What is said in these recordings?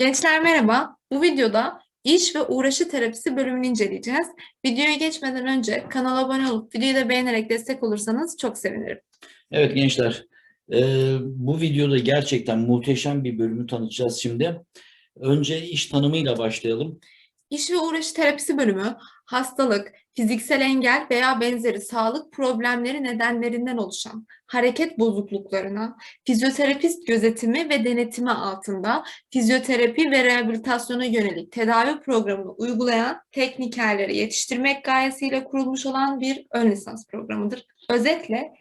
Gençler merhaba. Bu videoda iş ve uğraşı terapisi bölümünü inceleyeceğiz. Videoya geçmeden önce kanala abone olup videoyu da beğenerek destek olursanız çok sevinirim. Evet gençler, eee, bu videoda gerçekten muhteşem bir bölümü tanıtacağız şimdi. Önce iş tanımıyla başlayalım. İş ve uğraşı terapisi bölümü hastalık, fiziksel engel veya benzeri sağlık problemleri nedenlerinden oluşan hareket bozukluklarına fizyoterapist gözetimi ve denetimi altında fizyoterapi ve rehabilitasyona yönelik tedavi programını uygulayan teknikerleri yetiştirmek gayesiyle kurulmuş olan bir ön lisans programıdır. Özetle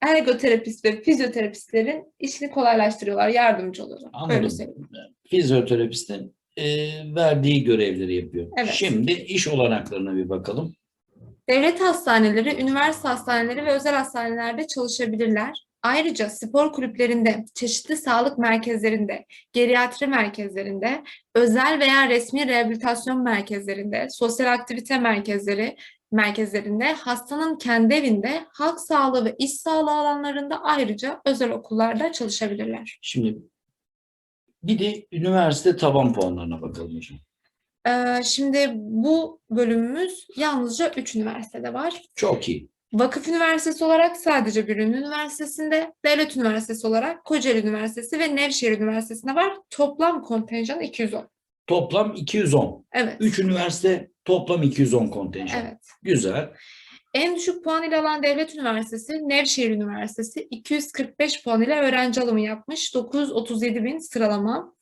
ergoterapist ve fizyoterapistlerin işini kolaylaştırıyorlar, yardımcı oluyorlar. Öyle Anladım. söyleyeyim. Fizyoterapistin eee, verdiği görevleri yapıyor. Evet. Şimdi iş olanaklarına bir bakalım. Devlet hastaneleri, üniversite hastaneleri ve özel hastanelerde çalışabilirler. Ayrıca spor kulüplerinde, çeşitli sağlık merkezlerinde, geriatri merkezlerinde, özel veya resmi rehabilitasyon merkezlerinde, sosyal aktivite merkezleri merkezlerinde, hastanın kendi evinde, halk sağlığı ve iş sağlığı alanlarında ayrıca özel okullarda çalışabilirler. Şimdi bir de üniversite taban puanlarına bakalım hocam. Ee, şimdi bu bölümümüz yalnızca 3 üniversitede var. Çok iyi. Vakıf Üniversitesi olarak sadece Bürün Üniversitesi'nde, Devlet Üniversitesi olarak Kocaeli Üniversitesi ve Nevşehir Üniversitesi'nde var. Toplam kontenjan 210. Toplam 210. Evet. 3 üniversite toplam 210 kontenjan. Evet. Güzel. En düşük puan ile alan Devlet Üniversitesi, Nevşehir Üniversitesi 245 puan ile öğrenci alımı yapmış. 937 bin sıralama.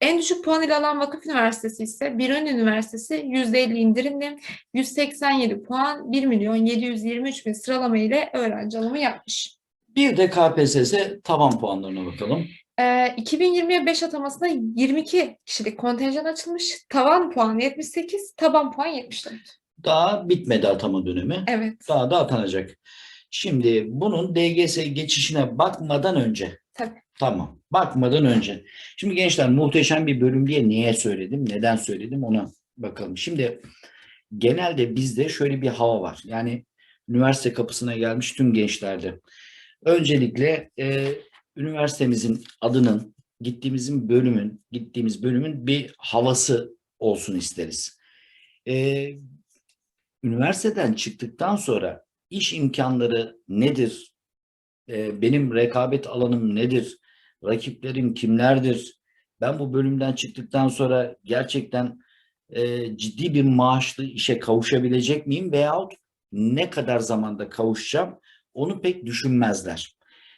En düşük puan ile alan Vakıf Üniversitesi ise Biruni Üniversitesi %50 indirimli 187 puan 1 milyon 723 bin sıralama ile öğrenci alımı yapmış. Bir de KPSS taban puanlarına bakalım. Ee, 2020'ye 5 atamasına 22 kişilik kontenjan açılmış. Tavan puan 78, taban puan 74. Daha bitmedi atama dönemi. Evet, Daha da atanacak. Şimdi bunun DGS geçişine bakmadan önce. Tabii. Tamam. Bakmadan önce. Şimdi gençler muhteşem bir bölüm diye niye söyledim? Neden söyledim? Ona bakalım. Şimdi genelde bizde şöyle bir hava var. Yani üniversite kapısına gelmiş tüm gençlerde. Öncelikle e, üniversitemizin adının, gittiğimizin bölümün, gittiğimiz bölümün bir havası olsun isteriz. E, üniversiteden çıktıktan sonra iş imkanları nedir? Ee, benim rekabet alanım nedir? Rakiplerim kimlerdir? Ben bu bölümden çıktıktan sonra gerçekten e, ciddi bir maaşlı işe kavuşabilecek miyim? Veyahut ne kadar zamanda kavuşacağım? Onu pek düşünmezler.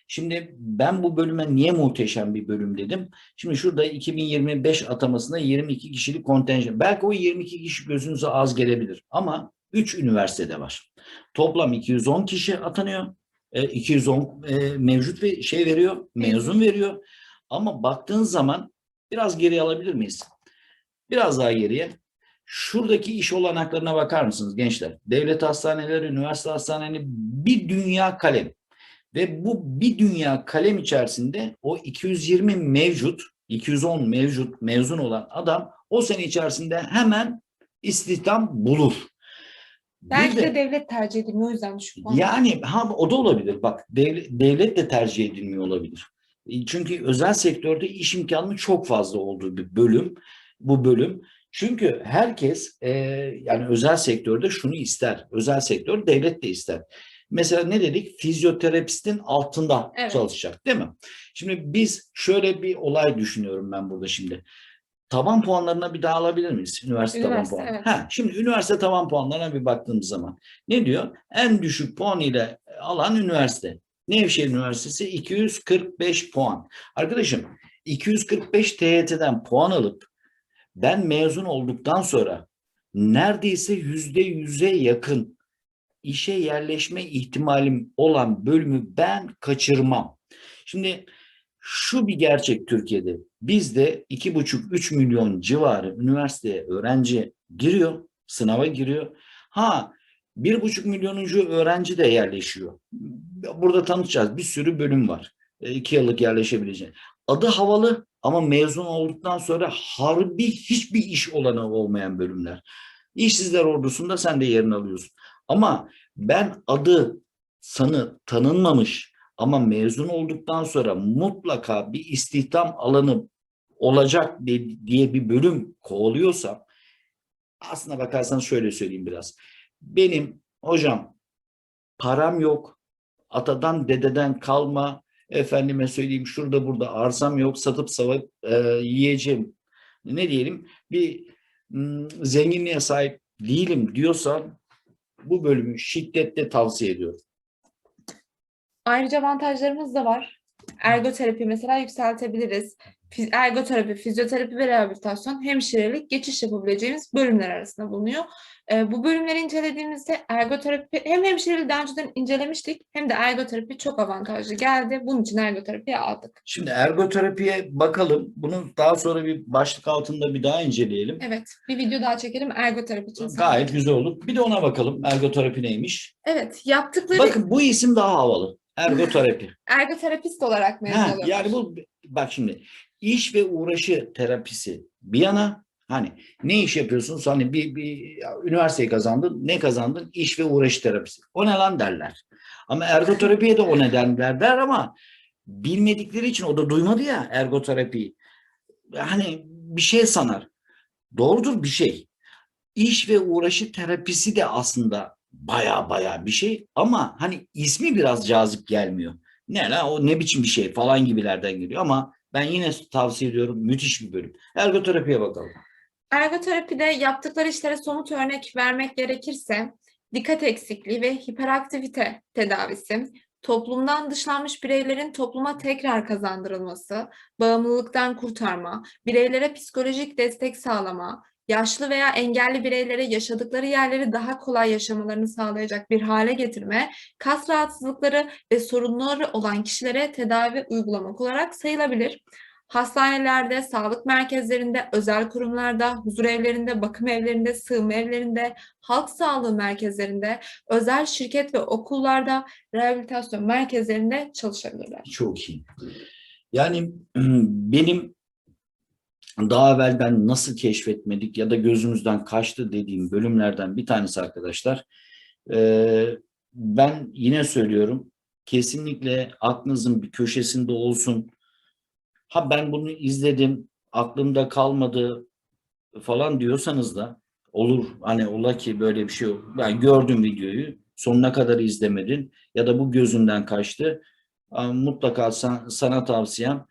Şimdi ben bu bölüme niye muhteşem bir bölüm dedim? Şimdi şurada 2025 atamasında 22 kişilik kontenjan. Belki o 22 kişi gözünüze az gelebilir ama 3 üniversitede var. Toplam 210 kişi atanıyor. E, 210 e, mevcut ve şey veriyor, mezun veriyor. Ama baktığın zaman biraz geri alabilir miyiz? Biraz daha geriye. Şuradaki iş olanaklarına bakar mısınız gençler? Devlet hastaneleri, üniversite hastaneleri bir dünya kalem. Ve bu bir dünya kalem içerisinde o 220 mevcut, 210 mevcut mezun olan adam o sene içerisinde hemen istihdam bulur. Belki de- de devlet tercih edilmiyor o yüzden düşük puan. yani ha o da olabilir. Bak devlet, devlet de tercih edilmiyor olabilir. E, Çünkü özel sektörde iş imkanının çok fazla olduğu bir bölüm bu bölüm. Çünkü herkes e, yani özel sektörde şunu ister. Özel sektör devlet de ister. Mesela ne dedik? Fizyoterapistin altında Evet. çalışacak değil mi? Şimdi biz şöyle bir olay düşünüyorum ben burada şimdi. Taban puanlarına bir daha alabilir miyiz? Üniversite, taban Üniversite, puanı. evet. Ha, şimdi üniversite taban puanlarına bir baktığımız zaman ne diyor? En düşük puan ile alan üniversite. Nevşehir Üniversitesi 245 puan. Arkadaşım 245 TYT'den puan alıp ben mezun olduktan sonra neredeyse yüzde yüze yakın işe yerleşme ihtimalim olan bölümü ben kaçırmam. Şimdi şu bir gerçek Türkiye'de. Bizde 2,5-3 milyon civarı üniversiteye öğrenci giriyor, sınava giriyor. Ha bir buçuk milyonuncu öğrenci de yerleşiyor. Burada tanıtacağız. Bir sürü bölüm var. E, iki yıllık yerleşebileceğin. Adı havalı ama mezun olduktan sonra harbi hiçbir iş olanağı olmayan bölümler. İşsizler ordusunda sen de yerini alıyorsun. Ama ben adı sanı tanınmamış ama mezun olduktan sonra mutlaka bir istihdam alanı olacak diye bir bölüm kovalıyorsam aslına bakarsanız şöyle söyleyeyim biraz. Benim hocam param yok. Atadan dededen kalma efendime söyleyeyim şurada burada arsam yok satıp savup e, yiyeceğim. Ne diyelim bir zenginliğe sahip değilim diyorsan bu bölümü şiddetle tavsiye ediyorum. Ayrıca avantajlarımız da var. Ergoterapi mesela yükseltebiliriz. Ergoterapi, fizyoterapi ve rehabilitasyon hemşirelik geçiş yapabileceğimiz bölümler arasında bulunuyor. Ee, bu bölümleri incelediğimizde ergoterapi hem hemşireliği daha önceden incelemiştik hem de ergoterapi çok avantajlı geldi. Bunun için ergoterapiye aldık. Şimdi ergoterapiye bakalım. Bunu daha sonra bir başlık altında bir daha inceleyelim. Evet, bir video daha çekelim ergoterapi için. Gayet güzel olur. Bir de ona bakalım. Ergoterapi neymiş? Evet, yaptıkları Bakın bu isim daha havalı. Ergoterapi. ergoterapist olarak mezun Ha, oluyorlar. yani bu bak şimdi iş ve uğraşı terapisi bir yana hani ne iş yapıyorsunuz hani bir, bir ya, üniversiteyi kazandın ne kazandın? İş ve uğraşı terapisi. O ne lan derler. Ama ergoterapiye de o neden derler ama bilmedikleri için o da duymadı ya ergoterapiyi hani bir şey sanar. Doğrudur bir şey. İş ve uğraşı terapisi de aslında baya baya bir şey ama hani ismi biraz cazip gelmiyor ne la o ne biçim bir şey falan gibilerden geliyor ama ben yine tavsiye ediyorum müthiş bir bölüm. Ergoterapiye bakalım. Ergoterapide yaptıkları işlere somut örnek vermek gerekirse dikkat eksikliği ve hiperaktivite tedavisi, toplumdan dışlanmış bireylerin topluma tekrar kazandırılması, bağımlılıktan kurtarma, bireylere psikolojik destek sağlama, yaşlı veya engelli bireylere yaşadıkları yerleri daha kolay yaşamalarını sağlayacak bir hale getirme, kas rahatsızlıkları ve sorunları olan kişilere tedavi uygulamak olarak sayılabilir. Hastanelerde, sağlık merkezlerinde, özel kurumlarda, huzur evlerinde, bakım evlerinde, sığınma evlerinde, halk sağlığı merkezlerinde, özel şirket ve okullarda, rehabilitasyon merkezlerinde çalışabilirler. Çok iyi. Yani benim daha evvel ben nasıl keşfetmedik ya da gözümüzden kaçtı dediğim bölümlerden bir tanesi arkadaşlar. Ee, ben yine söylüyorum kesinlikle aklınızın bir köşesinde olsun. Ha ben bunu izledim, aklımda kalmadı falan diyorsanız da olur. Hani ola ki böyle bir şey yok. Ben gördüm videoyu, sonuna kadar izlemedin ya da bu gözünden kaçtı. Mutlaka san- sana tavsiyem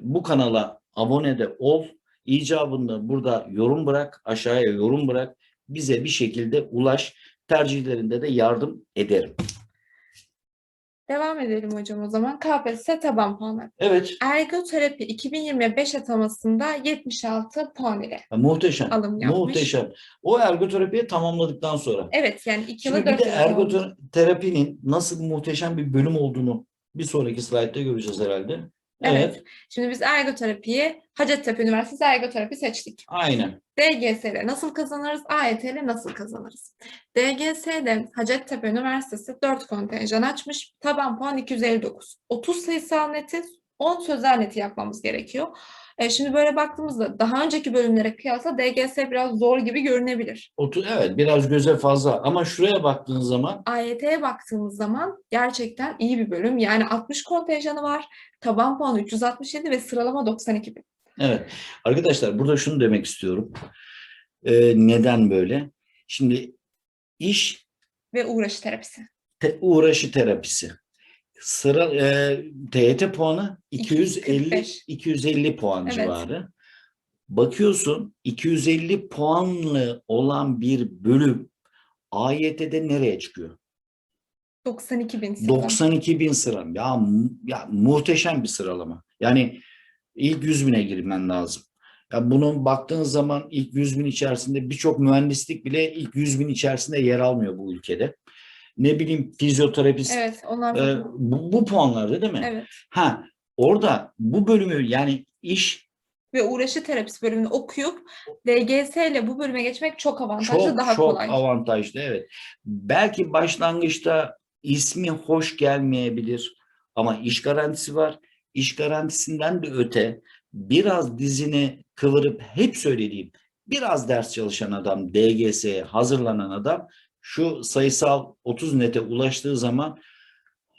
bu kanala abone de ol. İcabında burada yorum bırak, aşağıya yorum bırak. Bize bir şekilde ulaş. Tercihlerinde de yardım ederim. Devam edelim hocam o zaman. KPSS taban puanları. Evet, Ergoterapi 2025 atamasında 76 puan ile muhteşem. alım yapmış. Muhteşem. O ergoterapiyi tamamladıktan sonra. Evet yani 2 yılı Şimdi bir 4 de oldu. ergoterapinin nasıl muhteşem bir bölüm olduğunu bir sonraki slaytta göreceğiz herhalde. Evet. Şimdi biz ergoterapiyi Hacettepe Üniversitesi ergoterapi seçtik. Aynen. DGS ile nasıl kazanırız? AYT ile nasıl kazanırız? DGS'de Hacettepe Üniversitesi 4 kontenjan açmış. Taban puan 259. 30 sayısal neti 10 sözel neti yapmamız gerekiyor. E, şimdi böyle baktığımızda daha önceki bölümlere kıyasla DGS biraz zor gibi görünebilir. Otu, evet biraz göze fazla ama şuraya baktığın zaman AYT'ye baktığımız zaman gerçekten iyi bir bölüm. Yani 60 kontenjanı var. Taban puanı 367 ve sıralama 92 bin. Evet. Arkadaşlar burada şunu demek istiyorum. Ee, neden böyle? Şimdi iş Ve uğraşı terapisi. te- uğraşı terapisi. Sıra e, TYT puanı 250 245. 250 puan Evet. civarı. Bakıyorsun 250 puanlı olan bir bölüm AYT'de nereye çıkıyor? 92 bin. sıralama. 92 bin sıra. Ya, mu- ya muhteşem bir sıralama. Yani ilk 100 bine girmen lazım. Ya bunun baktığınız zaman ilk 100 bin içerisinde birçok mühendislik bile ilk 100 bin içerisinde yer almıyor bu ülkede. Ne bileyim fizyoterapist Evet, onlar e, bu, bu puanlarda değil mi? evet. Ha orada bu bölümü yani iş Ve uğraşı terapisi bölümünü okuyup DGS ile bu bölüme geçmek çok avantajlı, çok daha çok kolay. avantajlı evet. Belki başlangıçta ismi hoş gelmeyebilir ama iş garantisi var. İş garantisinden de öte biraz dizini kıvırıp hep söylediğim biraz ders çalışan adam, DGS'ye hazırlanan adam şu sayısal 30 nete ulaştığı zaman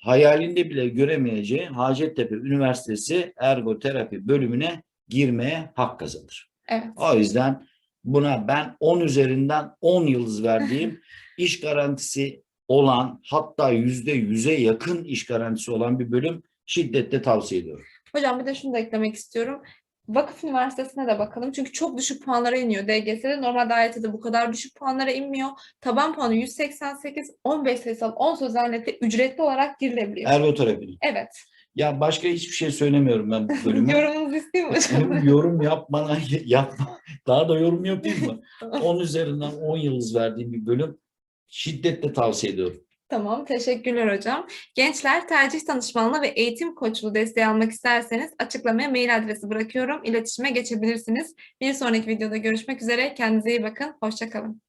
hayalinde bile göremeyeceği Hacettepe Üniversitesi ergoterapi bölümüne girmeye hak kazanır. Evet. O yüzden buna ben 10 üzerinden 10 yıldız verdiğim iş garantisi olan hatta yüzde yüze yakın iş garantisi olan bir bölüm şiddetle tavsiye ediyorum. Hocam bir de şunu da eklemek istiyorum. Vakıf Üniversitesi'ne de bakalım. Çünkü çok düşük puanlara iniyor DGS'de. Normalde AYT'de bu kadar düşük puanlara inmiyor. Taban puanı 188, 15 sayısal, 10 sözel nette ücretli olarak girilebiliyor. Ergoterapi. Evet. Ya başka hiçbir şey söylemiyorum ben bu bölüme. Yorumunuzu isteyeyim mi hocam? yorum yapmana yapma. Daha da yorum yapayım mı? Tamam. 10 üzerinden 10 yıldız verdiğim bir bölüm şiddetle tavsiye ediyorum. Tamam, teşekkürler hocam. Gençler tercih danışmanlığı ve eğitim koçluğu desteği almak isterseniz açıklamaya mail adresi bırakıyorum. İletişime geçebilirsiniz. Bir sonraki videoda görüşmek üzere. Kendinize iyi bakın. Hoşça kalın.